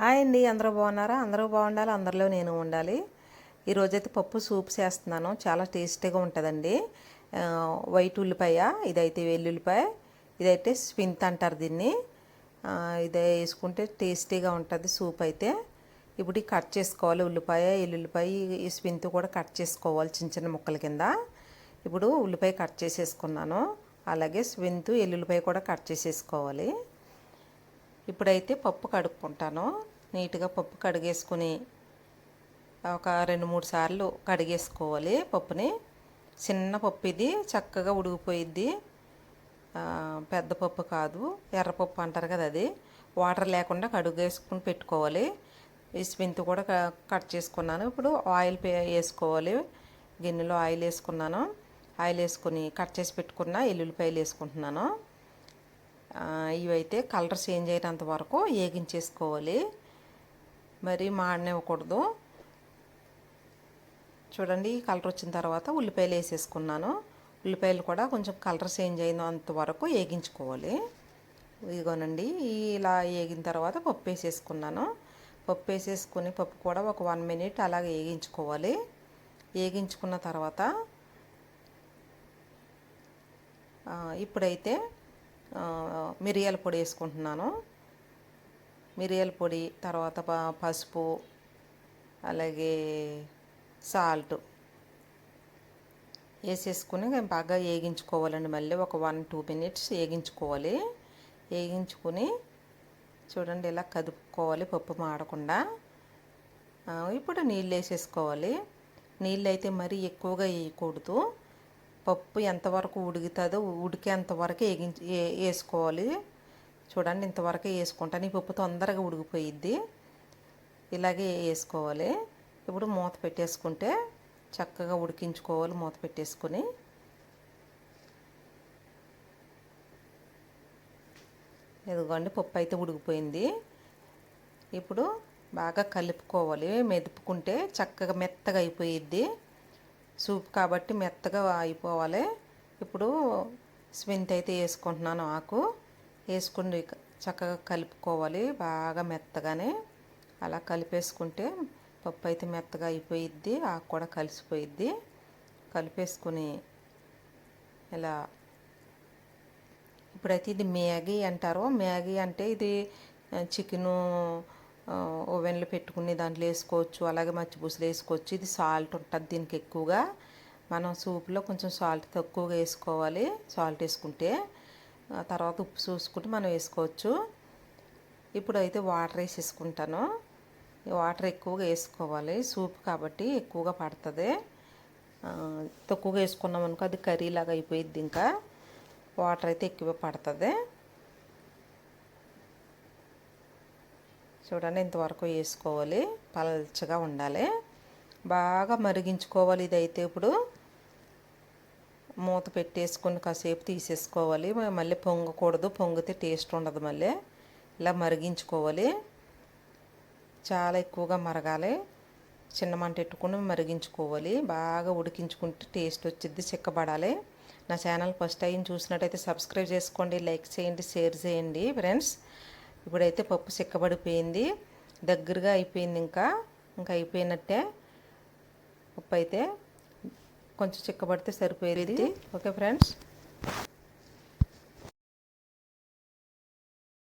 Hi అండి అందరూ బాగున్నారా? అందరూ బాగుండాలి? అందరిలో నేను ఉండాలి. ఈరోజైతే పప్పు సూప్ చేస్తున్నాను. చాలా టేస్టీగా ఉంటుందండి. వైట్ ఉల్లిపాయ ఇదైతే వెల్లుల్లిపాయ ఇదైతే స్వింత్ అంటారు దీన్ని. ఇది ఇదే వేసుకుంటే టేస్టీగా ఉంటుంది సూప్ అయితే. ఇప్పుడు ఈ కట్ చేసుకోవాలి ఉల్లిపాయ ఎల్లుల్లిపాయ ఈ స్వింత్ కూడా కట్ చేసుకోవాలి చిన్న చిన్న ముక్కల కింద. ఇప్పుడు ఉల్లిపాయ కట్ చేసేసుకున్నాను. అలాగే స్వింత్ ఎల్లుల్లిపాయ కూడా కట్ చేసేసుకోవాలి. ఇప్పుడైతే పప్పు కడుక్కుంటాను. నీట్గా పప్పు కడిగేసుకుని ఒక రెండు మూడు సార్లు కడిగేసుకోవాలి పప్పుని. చిన్న పప్పు ఇది చక్కగా ఉడిగిపోయిద్ది పెద్ద పప్పు కాదు ఎర్రపప్పు అంటారు కదా అది. వాటర్ లేకుండా కడుగేసుకుని పెట్టుకోవాలి. ఈ కూడా కట్ చేసుకున్నాను. ఇప్పుడు ఆయిల్ పే వేసుకోవాలి. గిన్నెలో ఆయిల్ వేసుకున్నాను. ఆయిల్ వేసుకుని కట్ చేసి పెట్టుకున్న ఎల్లుల్లిపాయలు వేసుకుంటున్నాను. ఇవైతే కలర్ చేంజ్ అయినంత వరకు వేగించేసుకోవాలి. మరి మాడనివ్వకూడదు. చూడండి ఈ కలర్ వచ్చిన తర్వాత ఉల్లిపాయలు వేసేసుకున్నాను. ఉల్లిపాయలు కూడా కొంచెం కలర్ చేంజ్ అయినంత వరకు వేగించుకోవాలి. ఇదిగోనండి ఇలా వేగిన తర్వాత పప్పు వేసేసుకున్నాను. పప్పు వేసేసుకుని పప్పు కూడా ఒక వన్ మినిట్ అలాగే వేగించుకోవాలి. వేగించుకున్న తర్వాత ఇప్పుడైతే మిరియాల పొడి వేసుకుంటున్నాను. మిరియాల పొడి తర్వాత ప- పసుపు అలాగే సాల్ట్ వేసేసుకుని బాగా వేగించుకోవాలండి మళ్ళీ. ఒక వన్ టూ మినిట్స్ వేగించుకోవాలి. వేగించుకుని చూడండి ఇలా కదుపుకోవాలి పప్పు మాడకుండా. ఇప్పుడు నీళ్ళు వేసేసుకోవాలి. నీళ్ళు అయితే మరీ ఎక్కువగా వేయకూడదు. పప్పు ఎంతవరకు ఉడుకుతుందో ఉడికేంతవరకు వేగించి వేసుకోవాలి. చూడండి ఇంతవరకు వేసుకుంటాను. ఈ పప్పు తొందరగా ఉడికిపోయిద్ది. ఇలాగే వేసుకోవాలి. ఇప్పుడు మూత పెట్టేసుకుంటే చక్కగా ఉడికించుకోవాలి మూత పెట్టేసుకొని. ఇదిగోండి పప్పు అయితే ఉడికిపోయింది. ఇప్పుడు బాగా కలుపుకోవాలి. మెదుపుకుంటే చక్కగా మెత్తగా అయిపోయిద్ది. సూప్ కాబట్టి మెత్తగా అయిపోవాలి. ఇప్పుడు స్వింత్ అయితే వేసుకుంటున్నాను ఆకు. వేసుకుని చక్కగా కలుపుకోవాలి బాగా మెత్తగానే. అలా కలిపేసుకుంటే పప్పు అయితే మెత్తగా అయిపోయిద్ది ఆకు కూడా కలిసిపోయిద్ది. కలిపేసుకుని ఇలా ఇప్పుడైతే ఇది మ్యాగీ అంటారు. మ్యాగీ అంటే ఇది చికెను ఓవెన్లో పెట్టుకుని దాంట్లో వేసుకోవచ్చు అలాగే మచ్చిపూసలు వేసుకోవచ్చు. ఇది సాల్ట్ ఉంటుంది దీనికి ఎక్కువగా. మనం సూప్లో కొంచెం సాల్ట్ తక్కువగా వేసుకోవాలి సాల్ట్ వేసుకుంటే. తర్వాత ఉప్పు చూసుకుంటే మనం వేసుకోవచ్చు. ఇప్పుడు అయితే వాటర్ వేసేసుకుంటాను. వాటర్ ఎక్కువగా వేసుకోవాలి సూప్ కాబట్టి ఎక్కువగా పడుతుంది. తక్కువగా వేసుకున్నాం అనుకో అది కర్రీ లాగా అయిపోయిద్ది ఇంకా. వాటర్ అయితే ఎక్కువ పడుతుంది. చూడండి ఇంతవరకు వేసుకోవాలి. పలచగా ఉండాలి. బాగా మరిగించుకోవాలి ఇదైతే ఇప్పుడు. మూత పెట్టేసుకొని కాసేపు తీసేసుకోవాలి. మళ్ళీ పొంగకూడదు. పొంగితే టేస్ట్ ఉండదు మళ్ళీ. ఇలా మరిగించుకోవాలి. చాలా ఎక్కువగా మరగాలి. చిన్న మంట పెట్టుకుని మరిగించుకోవాలి. బాగా ఉడికించుకుంటే టేస్ట్ వచ్చింది చిక్కబడాలి. నా ఛానల్ ఫస్ట్ టైం చూసినట్టయితే సబ్స్క్రైబ్ చేసుకోండి లైక్ చేయండి షేర్ చేయండి ఫ్రెండ్స్. ఇప్పుడైతే పప్పు చిక్కబడిపోయింది దగ్గరగా అయిపోయింది ఇంకా. ఇంకా అయిపోయినట్టే పప్పు అయితే కొంచెం చిక్కబడితే సరిపోయేది. Okay friends?